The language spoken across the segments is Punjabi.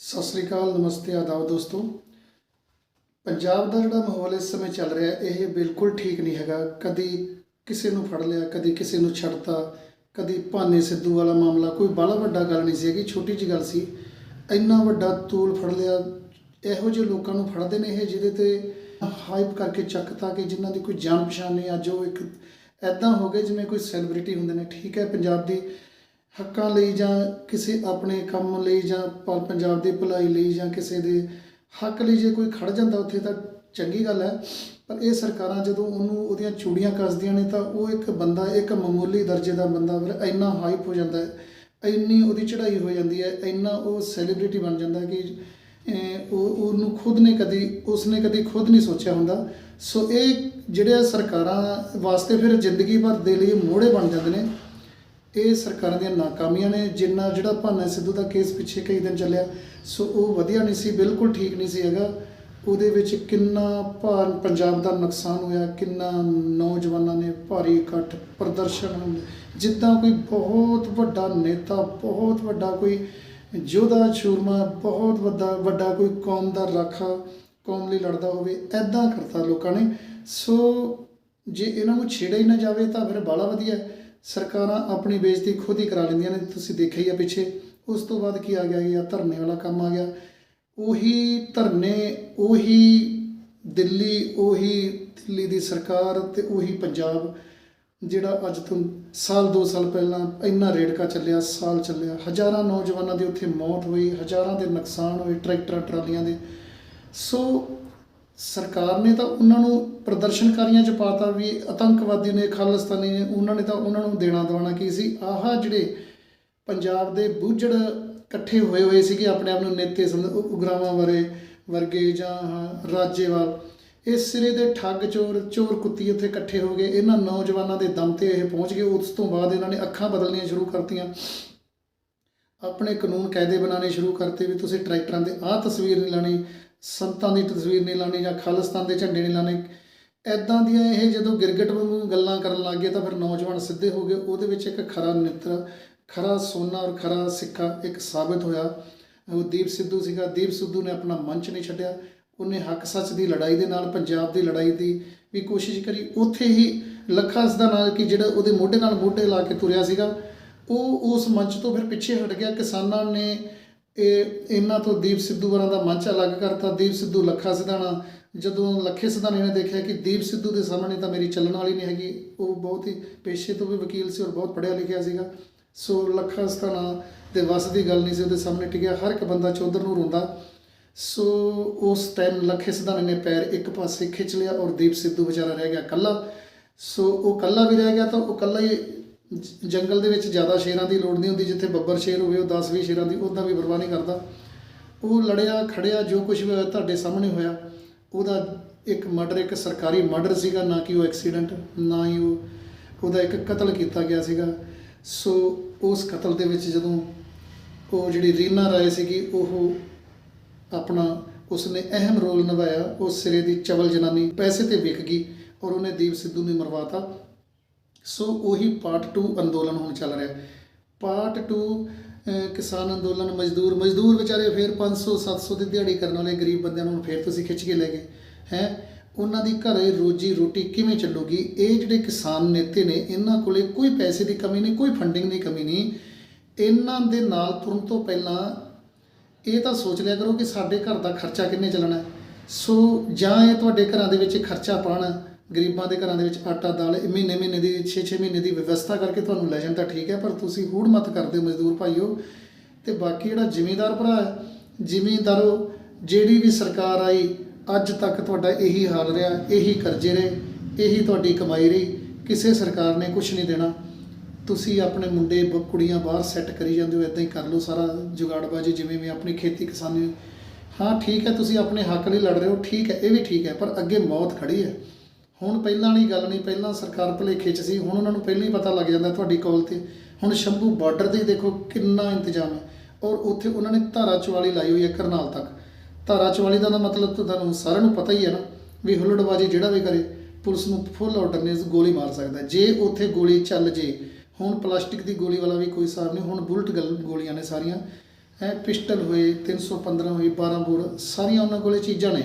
ਸਤਿ ਸ੍ਰੀ ਅਕਾਲ, ਨਮਸਤੇ, ਆਦਾਬ ਦੋਸਤੋ। ਪੰਜਾਬ ਦਾ ਜਿਹੜਾ ਮਾਹੌਲ ਇਸ ਸਮੇਂ ਚੱਲ ਰਿਹਾ, ਇਹ ਬਿਲਕੁਲ ਠੀਕ ਨਹੀਂ ਹੈਗਾ। ਕਦੀ ਕਿਸੇ ਨੂੰ ਫੜ ਲਿਆ, ਕਦੀ ਕਿਸੇ ਨੂੰ ਛੱਡਤਾ, ਕਦੀ ਭਾਨੇ ਸਿੱਧੂ ਵਾਲਾ ਮਾਮਲਾ, ਕੋਈ ਬਾਹਲਾ ਵੱਡਾ ਗੱਲ ਨਹੀਂ ਸੀ ਹੈਗੀ, ਛੋਟੀ ਜਿਹੀ ਗੱਲ ਸੀ। ਇੰਨਾ ਵੱਡਾ ਤੂਲ ਫੜ ਲਿਆ, ਇਹੋ ਜਿਹੇ ਲੋਕਾਂ ਨੂੰ ਫੜਦੇ ਨੇ ਇਹ, ਜਿਹਦੇ ਤੇ ਹਾਈਪ ਕਰਕੇ ਚੱਕਤਾ ਕਿ ਜਿਨ੍ਹਾਂ ਦੀ ਕੋਈ ਜਾਣ ਪਛਾਣ ਨਹੀਂ, ਅੱਜ ਉਹ ਇੱਕ ਐਦਾਂ ਹੋ ਗਏ ਜਿਵੇਂ ਕੋਈ ਸੈਲੀਬ੍ਰਿਟੀ ਹੁੰਦੇ ਨੇ। ਠੀਕ ਹੈ, ਪੰਜਾਬ ਦੀ ਹੱਕਾਂ ਲਈ ਜਾਂ ਕਿਸੇ ਆਪਣੇ ਕੰਮ ਲਈ ਜਾਂ ਪੰਜਾਬ ਦੀ ਭਲਾਈ ਲਈ ਜਾਂ ਕਿਸੇ ਦੇ ਹੱਕ ਲਈ ਜੇ ਕੋਈ ਖੜ ਜਾਂਦਾ ਉੱਥੇ ਤਾਂ ਚੰਗੀ ਗੱਲ ਹੈ। ਪਰ ਇਹ ਸਰਕਾਰਾਂ ਜਦੋਂ ਉਹਨੂੰ ਉਹਦੀਆਂ ਚੂੜੀਆਂ ਕੱਸਦੀਆਂ ਨੇ ਤਾਂ ਉਹ ਇੱਕ ਬੰਦਾ, ਇੱਕ ਮਾਮੂਲੀ ਦਰਜੇ ਦਾ ਬੰਦਾ ਫਿਰ ਇੰਨਾ ਹਾਈਪ ਹੋ ਜਾਂਦਾ ਹੈ, ਇੰਨੀ ਉਹਦੀ ਚੜ੍ਹਾਈ ਹੋ ਜਾਂਦੀ ਹੈ, ਇੰਨਾ ਉਹ ਸੈਲੀਬ੍ਰਿਟੀ ਬਣ ਜਾਂਦਾ ਕਿ ਉਹ, ਉਹਨੂੰ ਖੁਦ ਨੇ ਕਦੀ, ਉਸਨੇ ਕਦੀ ਖੁਦ ਨਹੀਂ ਸੋਚਿਆ ਹੁੰਦਾ। ਸੋ ਇਹ ਜਿਹੜੇ ਸਰਕਾਰਾਂ ਵਾਸਤੇ ਫਿਰ ਜ਼ਿੰਦਗੀ ਭਰ ਦੇ ਲਈ ਮੋੜੇ ਬਣ ਜਾਂਦੇ ਨੇ ਇਹ ਸਰਕਾਰਾਂ ਦੀਆਂ ਨਾਕਾਮੀਆਂ ਨੇ, ਜਿੰਨਾ ਜਿਹੜਾ ਭਾਨਾ ਸਿੱਧੂ ਦਾ ਕੇਸ ਪਿੱਛੇ ਕਈ ਦਿਨ ਚੱਲਿਆ, ਸੋ ਉਹ ਵਧੀਆ ਨਹੀਂ ਸੀ, ਬਿਲਕੁਲ ਠੀਕ ਨਹੀਂ ਸੀ ਹੈਗਾ। ਉਹਦੇ ਵਿੱਚ ਕਿੰਨਾ ਭਾਰ ਪੰਜਾਬ ਦਾ ਨੁਕਸਾਨ ਹੋਇਆ, ਕਿੰਨਾ ਨੌਜਵਾਨਾਂ ਨੇ ਭਾਰੀ ਇਕੱਠ ਪ੍ਰਦਰਸ਼ਨ ਜਿੱਦਾਂ ਕੋਈ ਬਹੁਤ ਵੱਡਾ ਨੇਤਾ, ਬਹੁਤ ਵੱਡਾ ਕੋਈ ਯੋਧਾ ਸ਼ੂਰਮਾ ਬਹੁਤ ਵੱਡਾ ਵੱਡਾ ਕੋਈ ਕੌਮ ਦਾ ਰਾਖਾ, ਕੌਮ ਲਈ ਲੜਦਾ ਹੋਵੇ ਐਦਾਂ ਕਰਤਾ ਲੋਕਾਂ ਨੇ। ਸੋ ਜੇ ਇਹਨਾਂ ਨੂੰ ਛੇੜਿਆ ਹੀ ਨਾ ਜਾਵੇ ਤਾਂ ਫਿਰ ਬਾਲਾ ਵਧੀਆ ਹੈ। ਸਰਕਾਰਾਂ ਆਪਣੀ ਬੇਇੱਜ਼ਤੀ ਖੁਦ ਹੀ ਕਰਾ ਲੈਂਦੀਆਂ ਨੇ, ਤੁਸੀਂ ਦੇਖਿਆ ਹੀ ਆ ਪਿੱਛੇ। ਉਸ ਤੋਂ ਬਾਅਦ ਕੀ ਆ ਗਿਆ, ਇਹ ਧਰਨੇ ਵਾਲਾ ਕੰਮ ਆ ਗਿਆ। ਉਹੀ ਧਰਨੇ, ਉਹੀ ਦਿੱਲੀ ਉਹੀ ਦਿੱਲੀ ਦੀ ਸਰਕਾਰ ਤੇ ਉਹੀ ਪੰਜਾਬ, ਜਿਹੜਾ ਅੱਜ ਤੋਂ ਸਾਲ 2 ਸਾਲ ਪਹਿਲਾਂ ਇੰਨਾ ਰੇੜਕਾ ਚੱਲਿਆ, ਸਾਲ ਚੱਲਿਆ। ਹਜ਼ਾਰਾਂ ਨੌਜਵਾਨਾਂ ਦੀ ਉੱਥੇ ਮੌਤ ਹੋਈ, ਹਜ਼ਾਰਾਂ ਦੇ ਨੁਕਸਾਨ ਹੋਏ, ਟਰੈਕਟਰਾਂ, ਟਰਾਲੀਆਂ ਦੇ। ਸੋ ਸਰਕਾਰ ਨੇ ਤਾਂ ਉਹਨਾਂ ਨੂੰ ਪ੍ਰਦਰਸ਼ਨਕਾਰੀਆਂ ਚ ਪਾਤਾ ਵੀ ਆਤੰਕਵਾਦੀ ਨੇ, ਖਾਲਿਸਤਾਨੀ ਨੇ, ਉਹਨਾਂ ਨੇ ਤਾਂ ਉਹਨਾਂ ਨੂੰ ਦੇਣਾ ਦਵਾਣਾ ਕੀ ਸੀ। ਆਹ ਜਿਹੜੇ ਪੰਜਾਬ ਦੇ ਬੂਝੜ ਇਕੱਠੇ ਹੋਏ ਹੋਏ ਸੀਗੇ ਆਪਣੇ ਆਪ ਨੂੰ ਨੇਤੇ ਸਮਝ ਉਗਰਾਵਾਂ ਬਾਰੇ ਵਰਗੇ ਜਾਂ ਰਾਜੇਵਾਲ ਇਸ ਸਿਰੇ ਦੇ ਠੱਗ ਚੋਰ ਚੋਰ ਕੁੱਤੀ ਉੱਥੇ ਇਕੱਠੇ ਹੋ ਗਏ। ਇਹਨਾਂ ਨੌਜਵਾਨਾਂ ਦੇ ਦਮ ਤੇ ਇਹ ਪਹੁੰਚ ਗਏ। ਉਸ ਤੋਂ ਬਾਅਦ ਇਹਨਾਂ ਨੇ ਅੱਖਾਂ ਬਦਲਣੀਆਂ ਸ਼ੁਰੂ ਕਰਤੀਆਂ। ਆਪਣੇ ਕਾਨੂੰਨ ਕਾਇਦੇ ਬਣਾਉਣੇ ਸ਼ੁਰੂ ਕਰਤੇ ਵੀ ਤੁਸੀਂ ਟਰੈਕਟਰਾਂ ਦੇ ਆਹ ਤਸਵੀਰ ਨਹੀਂ ਲਾਣੀ ਸੰਤਾਂ ਦੀ ਤਸਵੀਰ ਨਹੀਂ ਲਾਣੀ ਜਾਂ ਖਾਲਿਸਤਾਨ ਦੇ ਝੰਡੇ ਨਹੀਂ ਲਾਣੇ ਐਦਾਂ ਦੀਆਂ ਇਹ ਜਦੋਂ ਗਿਰਗਟ ਵਾਂਗੂ ਗੱਲਾਂ ਕਰਨ ਲੱਗ ਗਏ ਤਾਂ ਫਿਰ ਨੌਜਵਾਨ ਸਿੱਧੇ ਹੋ ਗਏ। ਉਹਦੇ ਵਿੱਚ ਇੱਕ ਖਰਾ ਨਿੱਤਰ ਖਰਾ ਸੋਨਾ ਔਰ ਖਰਾ ਸਿੱਕਾ ਇੱਕ ਸਾਬਤ ਹੋਇਆ। ਉਹ ਦੀਪ ਸਿੱਧੂ ਸੀਗਾ। ਦੀਪ ਸਿੱਧੂ ਨੇ ਆਪਣਾ ਮੰਚ ਨਹੀਂ ਛੱਡਿਆ। ਉਹਨੇ ਹੱਕ ਸੱਚ ਦੀ ਲੜਾਈ ਦੇ ਨਾਲ, ਪੰਜਾਬ ਦੀ ਲੜਾਈ ਦੀ ਵੀ ਕੋਸ਼ਿਸ਼ ਕਰੀ। ਉੱਥੇ ਹੀ ਲੱਖਾ ਦਾ ਨਾਲ ਕਿ ਜਿਹੜਾ ਉਹਦੇ ਮੋਢੇ ਨਾਲ ਮੋਢੇ ਲਾ ਕੇ ਤੁਰਿਆ ਸੀਗਾ, ਉਹ ਉਸ ਮੰਚ ਤੋਂ ਫਿਰ ਪਿੱਛੇ ਹਟ ਗਿਆ। ਕਿਸਾਨਾਂ ਨੇ ਇਹ ਇਹਨਾਂ ਤੋਂ ਦੀਪ ਸਿੱਧੂ ਵਰਾਂ ਦਾ ਮੰਚ ਅਲੱਗ ਕਰਤਾ, ਦੀਪ ਸਿੱਧੂ ਲੱਖਾ ਸਿਧਾਣਾ। ਜਦੋਂ ਲੱਖੇ ਸਿਧਾਣੇ ਨੇ ਦੇਖਿਆ ਕਿ ਦੀਪ ਸਿੱਧੂ ਦੇ ਸਾਹਮਣੇ ਤਾਂ ਮੇਰੀ ਚੱਲਣ ਵਾਲੀ ਨਹੀਂ ਹੈਗੀ, ਉਹ ਬਹੁਤ ਹੀ ਪੇਸ਼ੇ ਤੋਂ ਵੀ ਵਕੀਲ ਸੀ ਔਰ ਬਹੁਤ ਪੜ੍ਹਿਆ ਲਿਖਿਆ ਸੀਗਾ। ਸੋ ਲੱਖਾ ਸਿਧਾਣਾ ਦੇ ਵੱਸ ਦੀ ਗੱਲ ਨਹੀਂ ਸੀ, ਉਹਦੇ ਸਾਹਮਣੇ ਟਿਕਿਆ, ਹਰ ਇੱਕ ਬੰਦਾ ਚੌਧਰ ਨੂੰ ਰੋਂਦਾ। ਸੋ ਉਸ ਟਾਈਮ ਲੱਖੇ ਸਿਧਾਣੇ ਨੇ ਪੈਰ ਇੱਕ ਪਾਸੇ ਖਿੱਚ ਲਿਆ ਔਰ ਦੀਪ ਸਿੱਧੂ ਵਿਚਾਰਾ ਰਹਿ ਗਿਆ ਕੱਲਾ ਸੋ ਉਹ ਕੱਲਾ ਵੀ ਰਹਿ ਗਿਆ ਤਾਂ ਉਹ ਕੱਲਾ ਹੀ ਜੰਗਲ ਦੇ ਵਿੱਚ ਜ਼ਿਆਦਾ ਸ਼ੇਰਾਂ ਦੀ ਲੋੜ ਨਹੀਂ ਹੁੰਦੀ, ਜਿੱਥੇ ਬੱਬਰ ਸ਼ੇਰ ਹੋਵੇ, ਉਹ 10-20 ਸ਼ੇਰਾਂ ਦੀ ਉਹਦਾ ਵੀ ਪਰਵਾਹ ਨਹੀਂ ਕਰਦਾ। ਉਹ ਲੜਿਆ, ਖੜਿਆ, ਜੋ ਕੁਝ ਵੀ ਹੋਇਆ, ਤੁਹਾਡੇ ਸਾਹਮਣੇ ਹੋਇਆ, ਉਹਦਾ ਇੱਕ ਮਰਡਰ, ਇੱਕ ਸਰਕਾਰੀ ਮਰਡਰ ਸੀਗਾ, ਨਾ ਕਿ ਉਹ ਐਕਸੀਡੈਂਟ, ਨਾ ਹੀ ਉਹ, ਉਹਦਾ ਇੱਕ ਕਤਲ ਕੀਤਾ ਗਿਆ ਸੀਗਾ। ਸੋ ਉਸ ਕਤਲ ਦੇ ਵਿੱਚ ਜਦੋਂ ਉਹ ਜਿਹੜੀ ਰੀਨਾ ਰਾਏ ਸੀਗੀ, ਉਹ ਆਪਣਾ, ਉਸਨੇ ਅਹਿਮ ਰੋਲ ਨਿਭਾਇਆ। ਉਸ ਸਿਰੇ ਦੀ ਚਵਲ ਜਨਾਨੀ ਪੈਸੇ ਤੇ ਵਿਕ ਗਈ ਔਰ ਉਹਨੇ ਦੀਪ ਸਿੱਧੂ ਨੂੰ ਮਰਵਾਤਾ। ਸੋ ਉਹੀ ਪਾਰਟ 2 ਅੰਦੋਲਨ ਹੁਣ ਚੱਲ ਰਿਹਾ। ਪਾਰਟ 2 ਕਿਸਾਨ ਅੰਦੋਲਨ, ਮਜ਼ਦੂਰ ਮਜ਼ਦੂਰ ਵਿਚਾਰੇ ਫੇਰ 500 700 ਦੀ ਦਿਹਾੜੀ ਕਰਨ ਵਾਲੇ ਗਰੀਬ ਬੰਦਿਆਂ ਨੂੰ ਹੁਣ ਫੇਰ ਤੁਸੀਂ ਖਿੱਚ ਕੇ ਲੈ ਗਏ। ਹੈ? ਉਹਨਾਂ ਦੀ ਘਰੇ ਰੋਜੀ ਰੋਟੀ ਕਿਵੇਂ ਚੱਲੂਗੀ? ਇਹ ਜਿਹੜੇ ਕਿਸਾਨ ਨੇਤੇ ਨੇ, ਇਹਨਾਂ ਕੋਲੇ ਕੋਈ ਪੈਸੇ ਦੀ ਕਮੀ ਨਹੀਂ, ਕੋਈ ਫੰਡਿੰਗ ਦੀ ਕਮੀ ਨਹੀਂ। ਇਹਨਾਂ ਦੇ ਨਾਲ ਤੁਰਨ ਤੋਂ ਪਹਿਲਾਂ ਇਹ ਤਾਂ ਸੋਚ ਲਿਆ ਕਰੋ ਕਿ ਸਾਡੇ ਘਰ ਦਾ ਖਰਚਾ ਕਿੰਨੇ ਚੱਲਣਾ। ਸੋ ਜਾਂ ਇਹ ਤੁਹਾਡੇ ਘਰਾਂ ਦੇ ਵਿੱਚ ਖਰਚਾ ਪਾਣ ਗਰੀਬਾਂ ਦੇ ਘਰਾਂ ਦੇ ਵਿੱਚ ਆਟਾ, ਦਾਲ ਮਹੀਨੇ ਮਹੀਨੇ ਦੀ 6-6 ਮਹੀਨੇ ਦੀ ਵਿਵਸਥਾ ਕਰਕੇ ਤੁਹਾਨੂੰ ਲੈ ਜਾਣ ਤਾਂ ਠੀਕ ਹੈ, ਪਰ ਤੁਸੀਂ ਹੂੜ ਮਤ ਕਰਦੇ ਹੋ ਮਜ਼ਦੂਰ ਭਾਈਓ। ਤੇ ਬਾਕੀ ਜਿਹੜਾ ਜ਼ਿਮੀਂਦਾਰ ਭਰਾ ਹੈ, ਜ਼ਿਮੀਂਦਾਰੋ, ਜਿਹੜੀ ਵੀ ਸਰਕਾਰ ਆਈ, ਅੱਜ ਤੱਕ ਤੁਹਾਡਾ ਇਹੀ ਹਾਲ ਰਿਹਾ, ਇਹੀ ਕਰਜ਼ੇ ਰਹੇ ਇਹੀ ਤੁਹਾਡੀ ਕਮਾਈ ਰਹੀ, ਕਿਸੇ ਸਰਕਾਰ ਨੇ ਕੁਝ ਨਹੀਂ ਦੇਣਾ। ਤੁਸੀਂ ਆਪਣੇ ਮੁੰਡੇ, ਬ- ਕੁੜੀਆਂ ਬਾਹਰ ਸੈੱਟ ਕਰੀ ਜਾਂਦੇ ਹੋ ਇਦਾਂ ਹੀ ਕਰ ਲਓ ਸਾਰਾ ਜੁਗਾੜਬਾਜੀ ਜਿਵੇਂ ਵੀ ਆਪਣੀ ਖੇਤੀ ਕਿਸਾਨੀ। ਹਾਂ, ਠੀਕ ਹੈ, ਤੁਸੀਂ ਆਪਣੇ ਹੱਕ ਲਈ ਲੜ ਰਹੇ ਹੋ, ਠੀਕ ਹੈ, ਇਹ ਵੀ ਠੀਕ ਹੈ, ਪਰ ਅੱਗੇ ਮੌਤ ਖੜੀ ਹੈ। ਹੁਣ ਪਹਿਲਾਂ ਵਾਲੀ ਗੱਲ ਨਹੀਂ, ਪਹਿਲਾਂ ਸਰਕਾਰ ਭੁਲੇਖੇ 'ਚ ਸੀ, ਹੁਣ ਉਹਨਾਂ ਨੂੰ ਪਹਿਲਾਂ ਹੀ ਪਤਾ ਲੱਗ ਜਾਂਦਾ ਤੁਹਾਡੀ ਕਾਲ ਤੇ। ਹੁਣ ਸ਼ੰਭੂ ਬਾਰਡਰ ਤੇ ਹੀ ਦੇਖੋ ਕਿੰਨਾ ਇੰਤਜ਼ਾਮ ਹੈ। ਔਰ ਉੱਥੇ ਉਹਨਾਂ ਨੇ ਧਾਰਾ 44 ਲਾਈ ਹੋਈ ਹੈ ਕਰਨਾਲ ਤੱਕ। ਧਾਰਾ 44 ਦਾ ਤਾਂ ਮਤਲਬ ਤਾਂ ਤੁਹਾਨੂੰ ਸਾਰਿਆਂ ਨੂੰ ਪਤਾ ਹੀ ਹੈ ਨਾ ਵੀ ਹੁੱਲੜਬਾਜੀ ਜਿਹੜਾ ਵੀ ਕਰੇ, ਪੁਲਿਸ ਨੂੰ ਫੁੱਲ ਆਰਡਰ ਨੇ ਗੋਲੀ ਮਾਰ ਸਕਦਾ ਜੇ ਉੱਥੇ ਗੋਲੀ ਚੱਲ ਜੇ, ਹੁਣ ਪਲਾਸਟਿਕ ਦੀ ਗੋਲੀ ਵਾਲਾ ਵੀ ਕੋਈ ਹਿਸਾਬ ਨਹੀਂ, ਹੁਣ ਬੁਲਟ ਗਲ, ਗੋਲੀਆਂ ਨੇ ਸਾਰੀਆਂ। ਹੈ, ਪਿਸਟਲ ਹੋਏ 315 ਹੋਈ 12 ਬੋਰ, ਸਾਰੀਆਂ ਉਹਨਾਂ ਕੋਲੇ ਚੀਜ਼ਾਂ ਨੇ।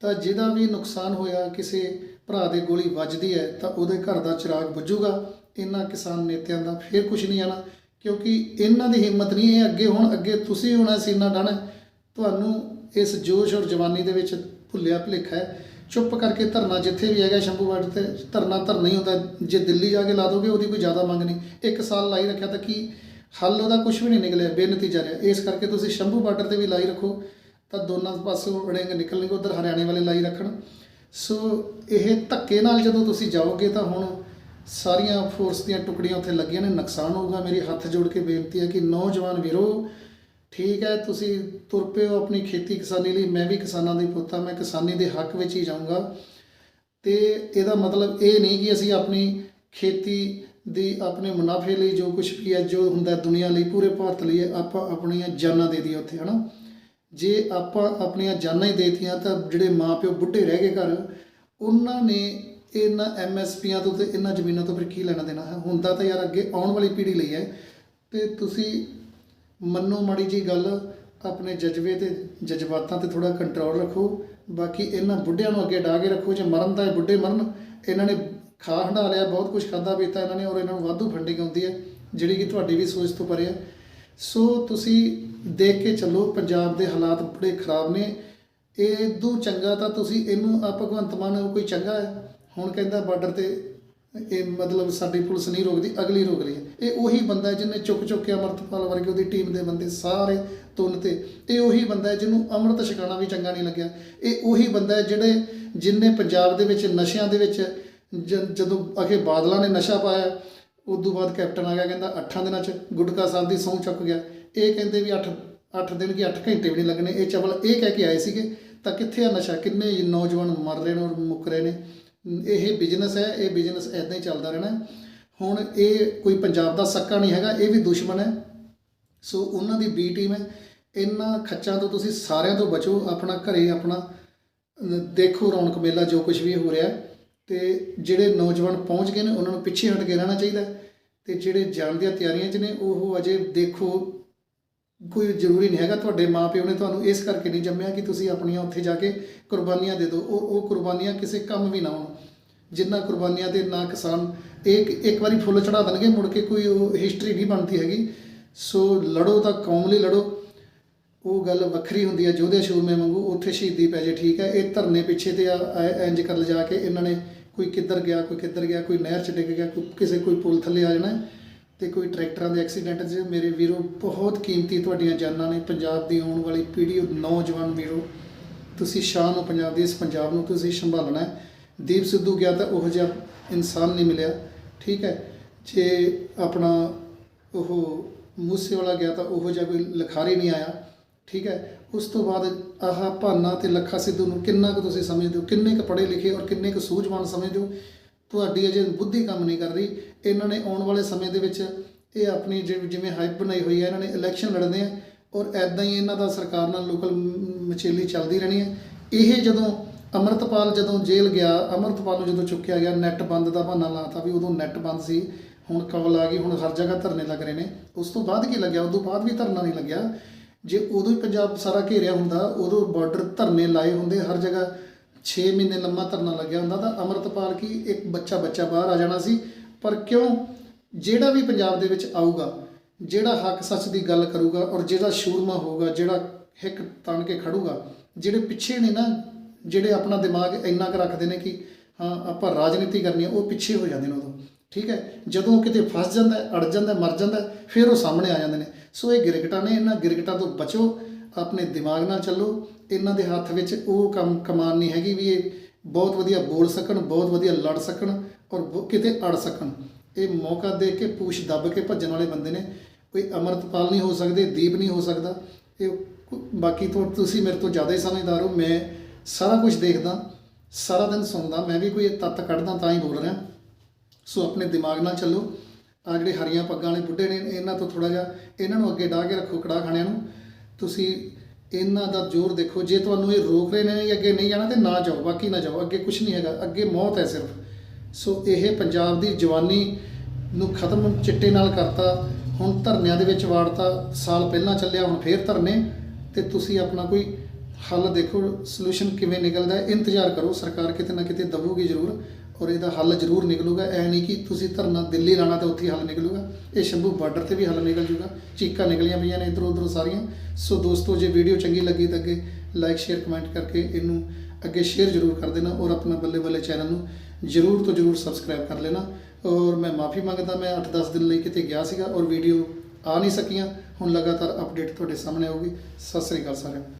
ਤਾਂ ਜਿਹਦਾ ਵੀ ਨੁਕਸਾਨ ਹੋਇਆ, ਕਿਸੇ ਭਰਾ ਦੇ ਗੋਲੀ ਵੱਜਦੀ ਹੈ, ਤਾਂ ਉਹਦੇ ਘਰ ਦਾ ਚਿਰਾਗ ਬੁੱਝੂਗਾ। ਇਹਨਾਂ ਕਿਸਾਨ ਨੇਤਿਆਂ ਦਾ ਫੇਰ ਕੁਝ ਨਹੀਂ ਆਣਾ, ਕਿਉਂਕਿ ਇਹਨਾਂ ਦੀ ਹਿੰਮਤ ਨਹੀਂ ਇਹ ਅੱਗੇ ਹੁਣ, ਅੱਗੇ ਤੁਸੀਂ ਹੋਣਾ ਸੀਨਾ ਡਾਣਾ। ਤੁਹਾਨੂੰ ਇਸ ਜੋਸ਼ ਔਰ ਜਵਾਨੀ ਦੇ ਵਿੱਚ ਭੁੱਲਿਆ ਭੁਲੇਖਾ ਹੈ। ਚੁੱਪ ਕਰਕੇ ਧਰਨਾ ਜਿੱਥੇ ਵੀ ਹੈਗਾ, ਸ਼ੰਭੂ ਬਾਰਡਰ ਤੇ ਧਰਨਾ ਧਰਨਾ ਹੀ ਹੁੰਦਾ। ਜੇ ਦਿੱਲੀ ਜਾ ਕੇ ਲਾ ਦੋਗੇ, ਉਹਦੀ ਕੋਈ ਜ਼ਿਆਦਾ ਮੰਗ ਨਹੀਂ। ਇੱਕ ਸਾਲ ਲਾਈ ਰੱਖਿਆ ਤਾਂ ਕੀ ਹੱਲ ਉਹਦਾ ਕੁਝ ਵੀ ਨਹੀਂ ਨਿਕਲਿਆ ਬੇਨਤੀਜਾ ਰਿਹਾ। ਇਸ ਕਰਕੇ ਤੁਸੀਂ ਸ਼ੰਭੂ ਬਾਰਡਰ ਤੇ ਵੀ ਲਾਈ ਰੱਖੋ। ਤਾਂ ਦੋਨਾਂ ਪਾਸੋਂ ਅੜੇਂਗੇ ਨਿਕਲਣਗੇ ਉਧਰ ਹਰਿਆਣੇ ਵਾਲੇ ਲਾਈ ਰੱਖਣ। ਸੋ ਇਹ ਧੱਕੇ ਨਾਲ ਜਦੋਂ ਤੁਸੀਂ ਜਾਓਗੇ ਤਾਂ ਹੁਣ ਸਾਰੀਆਂ ਫੋਰਸ ਦੀਆਂ ਟੁਕੜੀਆਂ ਉੱਥੇ ਲੱਗੀਆਂ ਨੇ ਨੁਕਸਾਨ ਹੋਊਗਾ। ਮੇਰੀ ਹੱਥ ਜੋੜ ਕੇ ਬੇਨਤੀ ਹੈ ਕਿ ਨੌਜਵਾਨ ਵੀਰੋ ਠੀਕ ਹੈ ਤੁਸੀਂ ਤੁਰ ਪਿਓ ਆਪਣੀ ਖੇਤੀ ਕਿਸਾਨੀ ਲਈ। ਮੈਂ ਵੀ ਕਿਸਾਨਾਂ ਦੀ ਪੁੱਤ ਹਾਂ ਮੈਂ ਕਿਸਾਨੀ ਦੇ ਹੱਕ ਵਿੱਚ ਹੀ ਜਾਊਂਗਾ। ਤੇ ਇਹਦਾ ਮਤਲਬ ਇਹ ਨਹੀਂ ਕਿ ਅਸੀਂ ਆਪਣੀ ਖੇਤੀ ਦੀ ਆਪਣੇ ਮੁਨਾਫੇ ਲਈ ਜੋ ਕੁਝ ਵੀ ਹੈ ਜੋ ਹੁੰਦਾ ਦੁਨੀਆ ਲਈ ਪੂਰੇ ਭਾਰਤ ਲਈ ਹੈ, ਆਪਾਂ ਆਪਣੀਆਂ ਜਾਨਾਂ ਦੇ ਦਈਏ ਉੱਥੇ ਹਨਾ? ਜੇ ਆਪਾਂ ਆਪਣੀਆਂ ਜਾਨਾਂ ਹੀ ਦੇਤੀਆਂ ਤਾਂ ਜਿਹੜੇ ਮਾਪਿਓ ਬੁੱਢੇ ਰਹਿ ਗਏ ਘਰ, ਉਹਨਾਂ ਨੇ ਇਹਨਾਂ ਐਮਐਸਪੀਆਂ ਤੋਂ ਤੇ ਇਹਨਾਂ ਜ਼ਮੀਨਾਂ ਤੋਂ ਫਿਰ ਕੀ ਲੈਣਾ ਦੇਣਾ? ਹੈ ਹੁੰਦਾ ਤਾਂ ਯਾਰ ਅੱਗੇ ਆਉਣ ਵਾਲੀ ਪੀੜ੍ਹੀ ਲਈ ਹੈ। ਤੇ ਤੁਸੀਂ ਮੰਨੋ ਮਾੜੀ ਜੀ ਗੱਲ, ਆਪਣੇ ਜਜ਼ਬੇ ਤੇ ਜਜ਼ਬਾਤਾਂ ਤੇ ਥੋੜਾ ਕੰਟਰੋਲ ਰੱਖੋ। ਬਾਕੀ ਇਹਨਾਂ ਬੁੱਢਿਆਂ ਨੂੰ ਅੱਗੇ ਡਾ ਕੇ ਰੱਖੋ, ਜੇ ਮਰਨ ਤਾਂ ਇਹ ਬੁੱਢੇ ਮਰਨ। ਇਹਨਾਂ ਨੇ ਖਾ ਹੰਡਾ ਲਿਆ, ਬਹੁਤ ਕੁਝ ਖਾਦਾ ਪੀਤਾ ਇਹਨਾਂ ਨੇ ਔਰ ਇਹਨਾਂ ਨੂੰ ਵਾਧੂ ਫੰਡਿੰਗ ਆਉਂਦੀ ਹੈ, ਜਿਹੜੀ ਕਿ ਤੁਹਾਡੀ ਵੀ ਸੋਚ ਤੋਂ ਪਰੇ ਹੈ। ਸੋ ਤੁਸੀਂ ਦੇਖ ਕੇ ਚੱਲੋ, ਪੰਜਾਬ ਦੇ ਹਾਲਾਤ ਬੜੇ ਖਰਾਬ ਨੇ। ਇਹ ਦੋ ਚੰਗਾ ਤਾਂ ਤੁਸੀਂ ਇਹਨੂੰ ਆ ਭਗਵੰਤ ਮਾਨ ਕੋਈ ਚੰਗਾ ਹੈ? ਹੁਣ ਕਹਿੰਦਾ ਬਾਰਡਰ ਤੇ ਇਹ ਮਤਲਬ ਸਾਡੀ ਪੁਲਿਸ ਨਹੀਂ ਰੋਕਦੀ, ਅਗਲੀ ਰੋਕ ਰਹੀ ਹੈ। ਇਹ ਉਹੀ ਬੰਦਾ ਜਿਹਨੇ ਚੁੱਕ ਚੁੱਕ ਕੇ ਅਮਰਤਪਾਲ ਵਰਗੇ ਉਹਦੀ ਟੀਮ ਦੇ ਬੰਦੇ ਸਾਰੇ ਤੁੰਨ ਤੇ। ਇਹ ਉਹੀ ਬੰਦਾ ਜਿਹਨੂੰ ਅੰਮ੍ਰਿਤ ਛਕਾਣਾ ਵੀ ਚੰਗਾ ਨਹੀਂ ਲੱਗਿਆ। ਇਹ ਉਹੀ ਬੰਦਾ ਜਿਹੜੇ ਜਿਨਨੇ ਪੰਜਾਬ ਦੇ ਵਿੱਚ ਨਸ਼ਿਆਂ ਦੇ ਵਿੱਚ ਜ- ਜਦੋਂ ਅਖੇ ਬਾਦਲਾਂ ਨੇ ਨਸ਼ਾ ਪਾਇਆ ਉਸ ਤੋਂ ਬਾਅਦ ਕੈਪਟਨ ਆ ਗਿਆ, ਕਹਿੰਦਾ 8 ਦਿਨਾਂ ਚ ਗੁਟਕਾ ਸਾਹਿਬ ਦੀ ਸਹੁੰ ਚੁੱਕ ਗਿਆ। ਇਹ ਕਹਿੰਦੇ ਵੀ 8 8 ਦਿਨ ਕੀ 8 ਘੰਟੇ ਵੀ ਨਹੀਂ ਲੱਗਣੇ। ਇਹ ਚਵਲ ਇਹ ਕਹਿ ਕੇ ਆਏ ਸੀਗੇ, ਤਾਂ ਕਿੱਥੇ ਆ ਨਸ਼ਾ? ਕਿੰਨੇ ਨੌਜਵਾਨ ਮਰ ਰਹੇ ਨੇ ਔਰ ਮੁੱਕ ਰਹੇ ਨੇ? ਇਹ ਬਿਜ਼ਨਸ ਹੈ, ਇਹ ਬਿਜ਼ਨਸ ਐਦਾਂ ਹੀ ਚੱਲਦਾ ਰਹਿਣਾ। ਹੁਣ ਇਹ ਕੋਈ ਪੰਜਾਬ ਦਾ ਸੱਕਾ ਨਹੀਂ ਹੈਗਾ, ਇਹ ਵੀ ਦੁਸ਼ਮਣ ਹੈ। ਸੋ ਉਹਨਾਂ ਦੀ ਬੀ ਟੀਮ ਹੈ। ਇਹਨਾਂ ਖੱਚਾਂ ਤੋਂ ਤੁਸੀਂ ਸਾਰਿਆਂ ਤੋਂ ਬਚੋ, ਆਪਣਾ ਘਰੇ ਆਪਣਾ ਦੇਖੋ ਰੌਣਕ ਮੇਲਾ ਜੋ ਕੁਝ ਵੀ ਹੋ ਰਿਹਾ। ਹੈ। ਤੇ ਜਿਹੜੇ ਨੌਜਵਾਨ ਪਹੁੰਚ ਗਏ ਨੇ, ਉਹਨਾਂ ਨੂੰ ਪਿੱਛੇ ਹਟ ਕੇ ਰਹਿਣਾ ਚਾਹੀਦਾ ਹੈ। ਤੇ ਜਿਹੜੇ ਜਾਣ ਦੀਆਂ ਤਿਆਰੀਆਂ 'ਚ ਨੇ, ਉਹ ਅਜੇ ਦੇਖੋ ਕੋਈ ਜ਼ਰੂਰੀ ਨਹੀਂ ਹੈਗਾ, ਤੁਹਾਡੇ ਮਾਪਿਓ ਨੇ ਤੁਹਾਨੂੰ ਇਸ ਕਰਕੇ ਨਹੀਂ ਜੰਮਿਆ ਕਿ ਤੁਸੀਂ ਆਪਣੀਆਂ ਉੱਥੇ ਜਾ ਕੇ ਕੁਰਬਾਨੀਆਂ ਦੇ ਦਿਓ। ਉਹ ਉਹ ਕੁਰਬਾਨੀਆਂ ਕਿਸੇ ਕੰਮ ਵੀ ਨਾ ਹੋਣ। ਜਿੰਨਾ ਕੁਰਬਾਨੀਆਂ ਦੇ ਨਾ ਕਿਸਾਨ ਇੱਕ ਇੱਕ ਵਾਰੀ ਫੁੱਲ ਚੜਾ ਦੇਣਗੇ, ਮੁੜ ਕੇ ਕੋਈ ਉਹ ਹਿਸਟਰੀ ਨਹੀਂ ਬਣਦੀ ਹੈਗੀ। ਸੋ ਲੜੋ ਤਾਂ ਕੌਮ ਲਈ ਲੜੋ। ਉਹ ਗੱਲ ਵੱਖਰੀ ਹੁੰਦੀ ਹੈ ਜੋਧੇ ਸ਼ੂਰਮੇ ਵਾਂਗੂ ਉੱਥੇ ਸ਼ਹੀਦੀ ਪੈ ਜੇ, ਠੀਕ ਹੈ। ਇਹ ਧਰਨੇ ਪਿੱਛੇ ਤੇ ਆ- ਐ- ਇੰਜ ਕਰ ਲਿਜਾ ਕੇ ਇਹਨਾਂ ਨੇ ਕੋਈ ਕਿੱਧਰ ਗਿਆ, ਕੋਈ ਕਿੱਧਰ ਗਿਆ, ਕੋਈ ਨਹਿਰ ਚ ਡਿੱਗ ਗਿਆ, ਕੋਈ ਕਿਸੇ ਕੋਈ ਪੁਲ ਥੱਲੇ ਆ ਜਾਣਾ। ਤੇ ਕੋਈ ਟਰੈਕਟਰਾਂ ਦੇ ਐਕਸੀਡੈਂਟ 'ਚ ਮੇਰੇ ਵੀਰੋ ਬਹੁਤ ਕੀਮਤੀ ਤੁਹਾਡੀਆਂ ਜਾਨਾਂ ਨੇ ਪੰਜਾਬ ਦੀ ਆਉਣ ਵਾਲੀ ਪੀੜ੍ਹੀ ਨੌਜਵਾਨ ਵੀਰੋ। ਤੁਸੀਂ ਸ਼ਾਨ ਨੂੰ ਪੰਜਾਬ ਦੀ ਇਸ ਪੰਜਾਬ ਨੂੰ ਤੁਸੀਂ ਸੰਭਾਲਣਾ ਹੈ। ਦੀਪ ਸਿੱਧੂ ਗਿਆ ਤਾਂ ਉਹ ਜਿਹਾ ਇਨਸਾਨ ਨਹੀਂ ਮਿਲਿਆ, ਠੀਕ ਹੈ। ਜੇ ਆਪਣਾ ਉਹ ਮੂਸੇ ਵਾਲਾ ਗਿਆ ਤਾਂ ਉਹੋ ਜਿਹਾ ਕੋਈ ਲਖਾਰੀ ਨਹੀਂ ਆਇਆ, ਠੀਕ ਹੈ। ਉਸ ਤੋਂ ਬਾਅਦ ਆਹ ਭਾਨਾ ਤੇ ਲੱਖਾ ਸਿੱਧੂ ਨੂੰ ਕਿੰਨਾ ਕੁ ਤੁਸੀਂ ਸਮਝਦੇ ਹੋ, ਕਿੰਨੇ ਕੁ ਪੜ੍ਹੇ ਲਿਖੇ ਔਰ ਕਿੰਨੇ ਕੁ ਸੂਝਵਾਨ ਸਮਝਦੇ ਹੋ? ਤੁਹਾਡੀ ਅਜੇ ਬੁੱਧੀ ਕੰਮ ਨਹੀਂ ਕਰ ਰਹੀ। ਇਹਨਾਂ ਨੇ ਆਉਣ ਵਾਲੇ ਸਮੇਂ ਦੇ ਵਿੱਚ ਇਹ ਆਪਣੀ ਜਿ- ਜਿਵੇਂ ਹਾਈਪ ਬਣਾਈ ਹੋਈ ਹੈ, ਇਹਨਾਂ ਨੇ ਇਲੈਕਸ਼ਨ ਲੜਨੇ ਆ ਔਰ ਐਦਾਂ ਹੀ ਇਹਨਾਂ ਦਾ ਸਰਕਾਰ ਨਾਲ ਲੋਕਲ ਮਚੇਲੀ ਚੱਲਦੀ ਰਹਿਣੀ ਹੈ। ਇਹ ਜਦੋਂ ਅਮਰਤਪਾਲ ਜਦੋਂ ਜੇਲ੍ਹ ਗਿਆ, ਅਮਰਤਪਾਲ ਨੂੰ ਜਦੋਂ ਚੁੱਕਿਆ ਗਿਆ ਨੈਟ ਬੰਦ ਦਾ ਬਹਾਨਾ ਲਾਤਾ ਵੀ ਉਦੋਂ ਨੈਟ ਬੰਦ ਸੀ, ਹੁਣ ਕਵਲ ਆ ਗਈ, ਹੁਣ ਹਰ ਜਗ੍ਹਾ ਧਰਨੇ ਲੱਗ ਰਹੇ ਨੇ। ਉਸ ਤੋਂ ਬਾਅਦ ਕੀ ਲੱਗਿਆ? ਉਦੋਂ ਬਾਅਦ ਵੀ ਧਰਨਾ ਨਹੀਂ ਲੱਗਿਆ। ਜੇ ਉਦੋਂ ਹੀ ਪੰਜਾਬ ਸਾਰਾ ਘੇਰਿਆ ਹੁੰਦਾ, ਉਦੋਂ ਬਾਰਡਰ ਧਰਨੇ ਲਾਏ ਹੁੰਦੇ ਹਰ ਜਗ੍ਹਾ। 6 ਮਹੀਨੇ ਲੰਮਾ ਧਰਨਾ ਲੱਗਿਆ ਹੁੰਦਾ ਤਾਂ ਅਮਰਤਪਾਲ ਕੀ ਇੱਕ ਬੱਚਾ ਬੱਚਾ ਬਾਹਰ ਆ ਜਾਣਾ ਸੀ? ਪਰ ਕਿਉਂ? ਜਿਹੜਾ ਵੀ ਪੰਜਾਬ ਦੇ ਵਿੱਚ ਆਊਗਾ, ਜਿਹੜਾ ਹੱਕ ਸੱਚ ਦੀ ਗੱਲ ਕਰੂਗਾ ਔਰ ਜਿਹੜਾ ਸ਼ੂਰਮਾ ਹੋਊਗਾ, ਜਿਹੜਾ ਹਿੱਕ ਤਣ ਕੇ ਖੜੂਗਾ, ਜਿਹੜੇ ਪਿੱਛੇ ਨੇ ਨਾ, ਜਿਹੜੇ ਆਪਣਾ ਦਿਮਾਗ ਇੰਨਾ ਕੁ ਰੱਖਦੇ ਨੇ ਕਿ ਹਾਂ, ਆਪਾਂ ਰਾਜਨੀਤੀ ਕਰਨੀ ਹੈ ਉਹ ਪਿੱਛੇ ਹੋ ਜਾਂਦੇ ਨੇ ਉਦੋਂ। ਠੀਕ ਹੈ? ਜਦੋਂ ਕਿਤੇ ਫਸ ਜਾਂਦਾ, ਅੜ ਜਾਂਦਾ, ਮਰ ਜਾਂਦਾ, ਫਿਰ ਉਹ ਸਾਹਮਣੇ ਆ ਜਾਂਦੇ ਨੇ। ਸੋ ਇਹ ਗਿਰਗਟਾਂ ਨੇ, ਇਹਨਾਂ ਗਿਰਗਟਾਂ ਤੋਂ ਬਚੋ। ਆਪਣੇ ਦਿਮਾਗ ਨਾਲ ਚੱਲੋ, ਇਹਨਾਂ ਦੇ ਹੱਥ ਵਿੱਚ ਉਹ ਕੰਮ ਕਮਾਨ ਨਹੀਂ ਹੈਗੀ ਵੀ ਇਹ ਬਹੁਤ ਵਧੀਆ ਬੋਲ ਸਕਣ, ਬਹੁਤ ਵਧੀਆ ਲੜ ਸਕਣ ਔਰ ਬ- ਕਿਤੇ ਅੜ ਸਕਣ। ਇਹ ਮੌਕਾ ਦੇ ਕੇ ਪੂਛ ਦੱਬ ਕੇ ਭੱਜਣ ਵਾਲੇ ਬੰਦੇ ਨੇ। ਕੋਈ ਅਮਰਤਪਾਲ ਨਹੀਂ ਹੋ ਸਕਦੇ, ਦੀਪ ਨਹੀਂ ਹੋ ਸਕਦਾ। ਇਹ ਬਾਕੀ ਤੋਂ ਤੁਸੀਂ ਮੇਰੇ ਤੋਂ ਜ਼ਿਆਦਾ ਹੀ ਸਮਝਦਾਰ ਹੋ, ਮੈਂ ਸਾਰਾ ਕੁਝ ਦੇਖਦਾ, ਸਾਰਾ ਦਿਨ ਸੁਣਦਾ, ਮੈਂ ਵੀ ਕੋਈ ਇਹ ਤੱਤ ਕੱਢਦਾ ਤਾਂ ਹੀ ਬੋਲ ਰਿਹਾ। ਸੋ ਆਪਣੇ ਦਿਮਾਗ ਨਾਲ ਚੱਲੋ। ਆ ਜਿਹੜੇ ਹਰੀਆਂ ਪੱਗਾਂ ਵਾਲੇ ਬੁੱਢੇ ਨੇ, ਇਹਨਾਂ ਤੋਂ ਥੋੜਾ ਜਿਹਾ ਇਹਨਾਂ ਨੂੰ ਅੱਗੇ ਡਾਹ ਕੇ ਰੱਖੋ ਕੜਾ ਖਾਣਿਆਂ ਨੂੰ। ਤੁਸੀਂ ਇਹਨਾਂ ਦਾ ਜ਼ੋਰ ਦੇਖੋ, ਜੇ ਤੁਹਾਨੂੰ ਇਹ ਰੋਕ ਰਹੇ ਨੇ ਅੱਗੇ ਨਹੀਂ ਜਾਣਾ ਤੇ ਨਾ ਜਾਓ, ਬਾਕੀ ਨਾ ਜਾਓ, ਅੱਗੇ ਕੁਝ ਨਹੀਂ ਹੈਗਾ, ਅੱਗੇ ਮੌਤ ਹੈ ਸਿਰਫ। ਸੋ ਇਹ ਪੰਜਾਬ ਦੀ ਜਵਾਨੀ ਨੂੰ ਖਤਮ ਚਿੱਟੇ ਨਾਲ ਕਰਤਾ, ਹੁਣ ਧਰਨਿਆਂ ਦੇ ਵਿੱਚ ਵਾੜਤਾ, ਸਾਲ ਪਹਿਲਾਂ ਚੱਲਿਆ, ਹੁਣ ਫੇਰ ਧਰਨੇ, ਤੇ ਤੁਸੀਂ ਆਪਣਾ ਕੋਈ ਹੱਲ ਦੇਖੋ ਸੋਲੂਸ਼ਨ ਕਿਵੇਂ ਨਿਕਲਦਾ ਇੰਤਜ਼ਾਰ ਕਰੋ, ਸਰਕਾਰ ਕਿਤੇ ਨਾ ਕਿਤੇ ਦਬੂਗੀ ਜ਼ਰੂਰ। ਔਰ ਇਹਦਾ ਹੱਲ ਜ਼ਰੂਰ ਨਿਕਲੂਗਾ। ਐ ਨਹੀਂ ਕਿ ਤੁਸੀਂ ਧਰਨਾ ਦਿੱਲੀ ਲਾਣਾ ਤੇ ਉੱਥੇ ਹੀ ਹੱਲ ਨਿਕਲੂਗਾ। ਇਹ ਸ਼ੰਭੂ ਬਾਰਡਰ ਤੇ ਵੀ ਹੱਲ ਨਿਕਲ ਜੂਗਾ। ਚੀਕਾਂ ਨਿਕਲੀਆਂ ਪਈਆਂ ਨੇ ਇਧਰੋਂ ਉਧਰੋਂ ਸਾਰੀਆਂ। ਸੋ ਦੋਸਤੋ, ਜੇ ਵੀਡੀਓ ਚੰਗੀ ਲੱਗੀ ਤਾਂ ਅੱਗੇ ਲਾਈਕ ਸ਼ੇਅਰ ਕਮੈਂਟ ਕਰਕੇ ਇਹਨੂੰ ਅੱਗੇ ਸ਼ੇਅਰ ਜ਼ਰੂਰ ਕਰ ਦੇਣਾ ਔਰ ਆਪਣਾ ਬੱਲੇ ਬੱਲੇ ਚੈਨਲ ਨੂੰ ਜ਼ਰੂਰ ਤੋਂ ਜ਼ਰੂਰ ਸਬਸਕ੍ਰਾਈਬ ਕਰ ਲੈਣਾ। ਔਰ ਮੈਂ ਮਾਫੀ ਮੰਗਦਾ, ਮੈਂ 8-10 ਦਿਨ ਲਈ ਕਿਤੇ ਗਿਆ ਸੀਗਾ ਔਰ ਵੀਡੀਓ ਆ ਨਹੀਂ ਸਕੀਆਂ। ਹੁਣ ਲਗਾਤਾਰ ਅਪਡੇਟ ਤੁਹਾਡੇ ਸਾਹਮਣੇ ਆਊਗੀ। ਸਤਿ ਸ੍ਰੀ ਅਕਾਲ ਸਾਰਿਆਂ